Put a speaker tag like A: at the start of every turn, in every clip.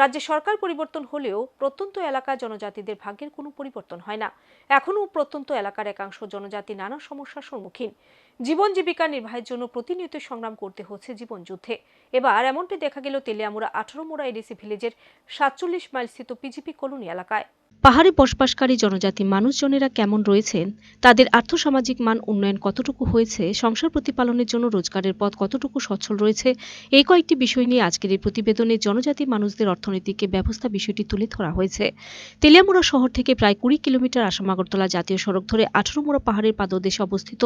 A: রাজ্যে সরকার পরিবর্তন হলেও প্রত্যন্ত এলাকা জনজাতিদের ভাগ্যের কোনো পরিবর্তন হয় না। এখনও প্রত্যন্ত এলাকার একাংশ জনজাতি নানা সমস্যার সম্মুখীন। জীবন জীবিকা নির্বাহের জন্য প্রতিনিয়ত সংগ্রাম করতে হচ্ছে জীবন যুদ্ধে। এবার এমনটি দেখা গেল তেলিয়ামুড়া আঠারো মোড়া এডিসি ভিলেজের সাতচল্লিশ মাইল স্থিত পিজিপি কলোনি এলাকায়। পাহাড়ে বসবাসকারী জনজাতি মানুষজনেরা কেমন রয়েছেন, তাদের আর্থসামাজিক মান উন্নয়ন কতটুকু হয়েছে, সংসার প্রতিপালনের জন্য রোজগারের পথ কতটুকু সচ্ছল রয়েছে, এই কয়েকটি বিষয় নিয়ে আজকের এই প্রতিবেদনে জনজাতি মানুষদের অর্থনৈতিক ব্যবস্থা বিষয়টি তুলে ধরা হয়েছে। তেলিয়ামুড়া শহর থেকে প্রায় কুড়ি কিলোমিটার আসাম আগরতলা জাতীয় সড়ক ধরে আঠারোমোড়া পাহাড়ের পাদদেশে অবস্থিত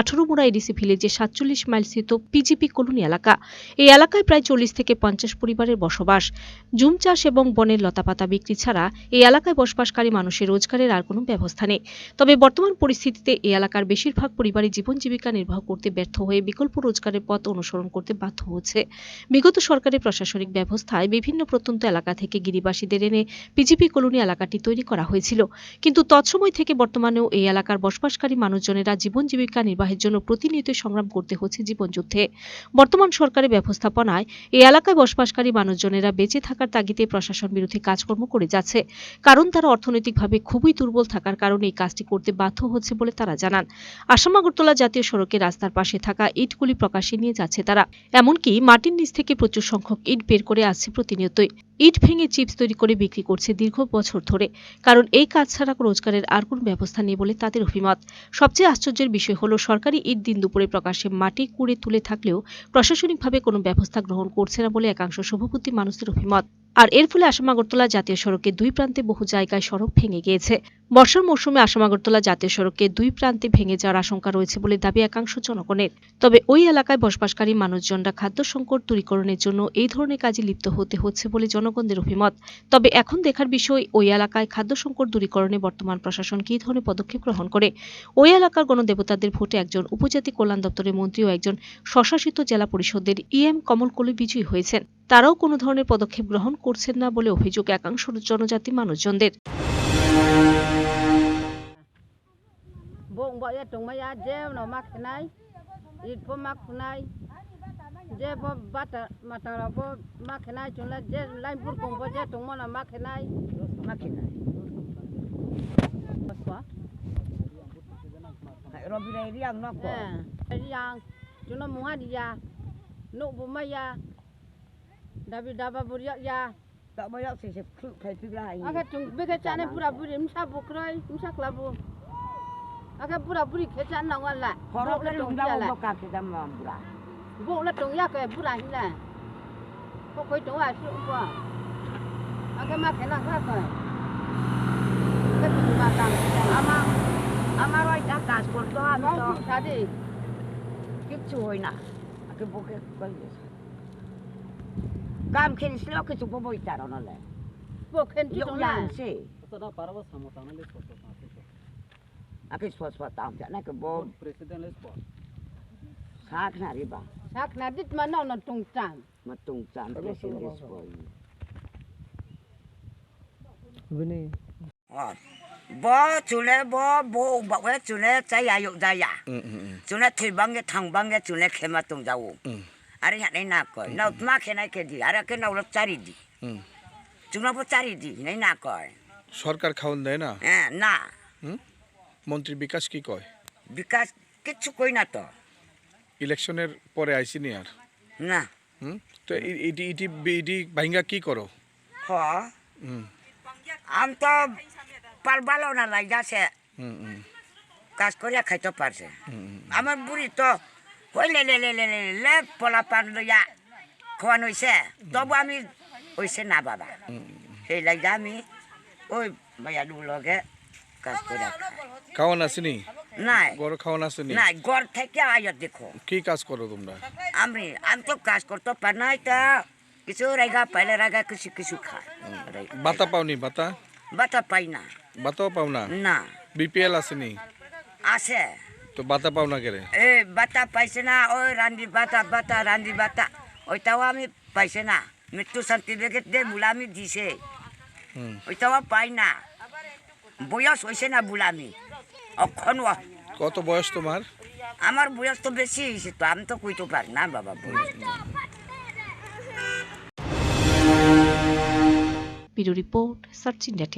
A: আঠারোমোড়া এডিসি ভিলেজের সাতচল্লিশ মাইল স্থিত পিজিপি কলোনি এলাকা। এই এলাকায় প্রায় চল্লিশ থেকে পঞ্চাশ পরিবারের বসবাস। জুম চাষ এবং বনের লতাপাতা বিক্রি ছাড়া এই এলাকায় বসবাসকারী মানুষের রোজগারের আর কোনো ব্যবস্থা নেই। তবে বর্তমান পরিস্থিতিতে এই এলাকার বেশিরভাগ পরিবারই জীবন জীবিকা নির্বাহ করতে ব্যর্থ হয়ে বিকল্প রোজগারের পথ অনুসরণ করতে বাধ্য হচ্ছে। বিগত সরকারের প্রশাসনিক ব্যবস্থায় বিভিন্ন প্রত্যন্ত এলাকা থেকে গিরিবাসীদের এনে পিজিপি কলোনি এলাকাটি তৈরি করা হয়েছিল। কিন্তু তৎসময় থেকে বর্তমানেও এই এলাকার বসবাসকারী মানুষজনেরা জীবন জীবিকা নির্বাহের জন্য প্রতিনিয়ত সংগ্রাম করতে হচ্ছে জীবনযুদ্ধে। বর্তমান সরকারের ব্যবস্থাপনায় এই এলাকায় বসবাসকারী মানুষজনেরা বেঁচে থাকার তাগিদে প্রশাসন বিরোধী কাজকর্ম করে যাচ্ছে। কারণ তারা অর্থনৈতিকভাবে খুবই দুর্বল থাকার কারণে এই কাজটি করতে বাধ্য হচ্ছে বলে তারা জানান। আসাম আগরতলা জাতীয় সড়কে রাস্তার পাশে থাকা ইটগুলি প্রকাশে নিয়ে যাচ্ছে তারা। এমনকি মাটির নিচ থেকে প্রচুর সংখ্যক ইট বের করে আসছে প্রতিনিয়তই। ইট ভেঙে চিপস তৈরি করে বিক্রি করছে দীর্ঘ বছর ধরে। কারণ এই কাজ ছাড়া রোজগারের আর কোনো ব্যবস্থা নেই বলে তাদের অভিমত। সবচেয়ে আশ্চর্যের বিষয় হলো, সরকারি ইট দিন দুপুরে প্রকাশ্যে মাটি কুড়ে তুলে থাকলেও প্রশাসনিকভাবে কোনো ব্যবস্থা গ্রহণ করছে না বলে একাংশ শুভবুদ্ধি মানুষদের অভিমত। আর এর ফলে আসাম আগরতলা জাতীয় সড়কে দুই প্রান্তে বহু জায়গায় সড়ক ভেঙে গিয়েছে। বর্ষার মৌসুমে আসাম আগরতলা জাতীয় সড়কে দুই প্রান্তে ভেঙে যাওয়ার আশঙ্কা রয়েছে বলে দাবি একাংশ জনগণের। তবে ওই এলাকায় বসবাসকারী মানুষজনরা খাদ্য সংকট দূরীকরণের জন্য এই ধরনের কাজে লিপ্ত হতে হচ্ছে বলে জনগণদের অভিমত। তবে এখন দেখার বিষয়, ওই এলাকায় খাদ্য সংকট দূরীকরণে বর্তমান প্রশাসন কী ধরনের পদক্ষেপ গ্রহণ করে? ওই এলাকার গণদেবতাদের ভোটে একজন উপজাতি কল্যাণ দপ্তরের মন্ত্রী ও একজন স্বশাসিত জেলা পরিষদের ইএম কমলকলি বিজয়ী হয়েছেন। তারাও কোনো ধরনের পদক্ষেপ গ্রহণ করছেন না বলে অভিযোগ একাংশ জনজাতি মানুষজনদের।
B: bo ya tung nó ya je này, mak nai it po mak nai je bo bata mata ro mắc mak nai chung la je lain pur kong bo je tung mo na mak nai mak nai paswa? Hai ro
C: bi dai riang no ko
B: eh, riang. Chung no mua dia no Đã ma ya dabi daba bo ya.
C: Ya À, banyak sih sih kayak pikir lagi.
B: Agak cung, bekerja ni pura rồi, misal bukai, misal kelabu. Aka pura puri kechan na wala.
C: Korok
B: la
C: le
B: chung
C: lung
B: ya la.
C: ka ki dam mam bura.
B: bộ là trồng ya cái bữa này là có cái trồng à sự qua à cái mặt cái nào khác rồi cái trồng mà
C: Ama ama roi ta kas por to
B: nó
C: to.
B: sao đi
C: Kip chuoi na. Ke bo ke ko yes. Kam kin slo ke su bo bo ita ro no le.
B: bộ khen chứ
C: Yo
B: trồng
C: yang
B: là
C: si.
D: Sada parava samotana le sport na se.
C: Ake spot spot tam ja na ke bo
D: President le sport.
C: sak na riba.
B: sắc là đít mà nó nó trồng tràm
C: Matung sam president spot.
D: Bini.
C: Bo chule bo bo ba we chule chai ya yu ja ya. Chule thi bang ge thang bang ge chule khema tung ja wo. Are ya nei na ko. Na ma khe na ke di. Are ke na lo chari di. Chuna bo chari di nei na ko.
E: সরকার খাওয়ান দেয় না
C: হ্যাঁ না
E: মন্ত্রী বিকাশ কি কয়?
C: বিকাশ কিচ্ছু কই না তো।
E: ইলেকশনের পরে আইসিনি আর?
C: না।
E: হুম? তো ই- ইটি ইটি ইটি ভাইঙ্গা কি করো?
C: হ।
E: হুম।
C: আম তো পারবালো না লাই যাচ্ছে
E: হুম হুম।
C: কাজ করিয়া খাইতে পারছে। আমার বুড়ি তো ওই লে লে লে লে লে লে পলা পান লইয়া খাওয়ান হয়েছে তবু আমি হয়েছে না বাবা। সেই লাগে আমি ওই মাইয়া লগে কাজ খাই
E: খাওয়ান আসেনি?
C: নাই।
E: গড় খাওয়ান আসেনি?
C: নাই ঘর থেকে আয়া দেখো।
E: কি কাজ করো তোমরা?
C: আমি আমি তো কাজ করতে পার নাই তা কিছু রেগা পাইলে রেগা কিছু কিছু খায়।
E: বাতা পাওনি বাতা?
C: বাতা পাই না।
E: বাতাও পাও না?
C: না।
E: বিপিএল আসেনি?
C: আছে
E: তো বাতা পাও না কেরে?
C: এ বাতা পাইছে না ওই রান্দি বাতা বাতা রান্দি বাতা। ওইটাও আমি পাইছে না। মৃত্যু সার্টিফিকেট দিয়ে বুলামি দিছে
E: হুম।
C: ওইটাও পাই না। বয়স হয়েছে না বুলামি অক্ষণ
E: কত বয়স তোমার?
C: আমার বয়স তো বেশি হয়েছে তো আমি তো কইতে পারি না বাবা বয়স।
A: Bureau report search India